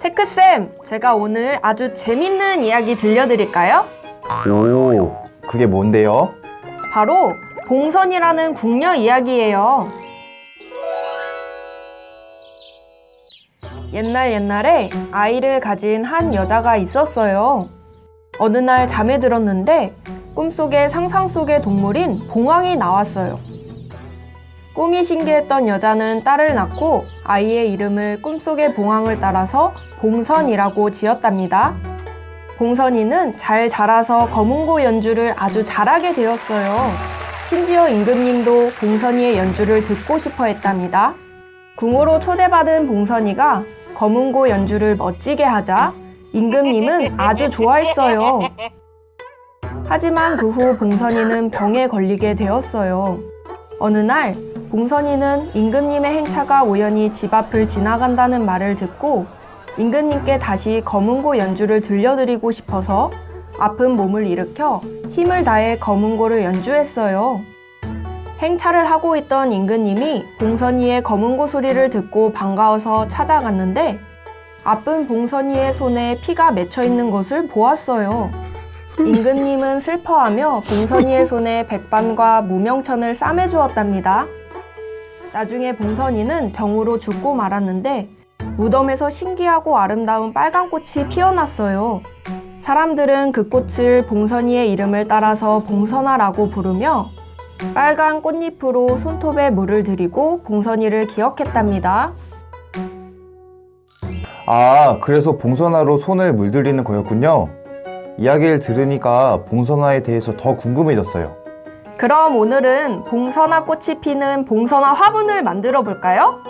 테크쌤, 제가 오늘 아주 재밌는 이야기 들려드릴까요? 오, 그게 뭔데요? 바로 봉선이라는 궁녀 이야기예요. 옛날 옛날에 아이를 가진 한 여자가 있었어요. 어느 날 잠에 들었는데 꿈속에 상상 속의 동물인 봉황이 나왔어요. 꿈이 신기했던 여자는 딸을 낳고 아이의 이름을 꿈속의 봉황을 따라서 봉선이라고 지었답니다. 봉선이는 잘 자라서 거문고 연주를 아주 잘하게 되었어요. 심지어 임금님도 봉선이의 연주를 듣고 싶어 했답니다. 궁으로 초대받은 봉선이가 거문고 연주를 멋지게 하자 임금님은 아주 좋아했어요. 하지만 그 후 봉선이는 병에 걸리게 되었어요. 어느 날 봉선이는 임금님의 행차가 우연히 집 앞을 지나간다는 말을 듣고 임금님께 다시 검은고 연주를 들려드리고 싶어서 아픈 몸을 일으켜 힘을 다해 검은고를 연주했어요. 행차를 하고 있던 임금님이 봉선이의 검은고 소리를 듣고 반가워서 찾아갔는데 아픈 봉선이의 손에 피가 맺혀 있는 것을 보았어요. 임금님은 슬퍼하며 봉선이의 손에 백반과 무명천을 싸매주었답니다. 나중에 봉선이는 병으로 죽고 말았는데 무덤에서 신기하고 아름다운 빨간 꽃이 피어났어요. 사람들은 그 꽃을 봉선이의 이름을 따라서 봉선화라고 부르며 빨간 꽃잎으로 손톱에 물을 들이고 봉선이를 기억했답니다. 아, 그래서 봉선화로 손을 물들이는 거였군요. 이야기를 들으니까 봉선화에 대해서 더 궁금해졌어요. 그럼 오늘은 봉선화 꽃이 피는 봉선화 화분을 만들어 볼까요?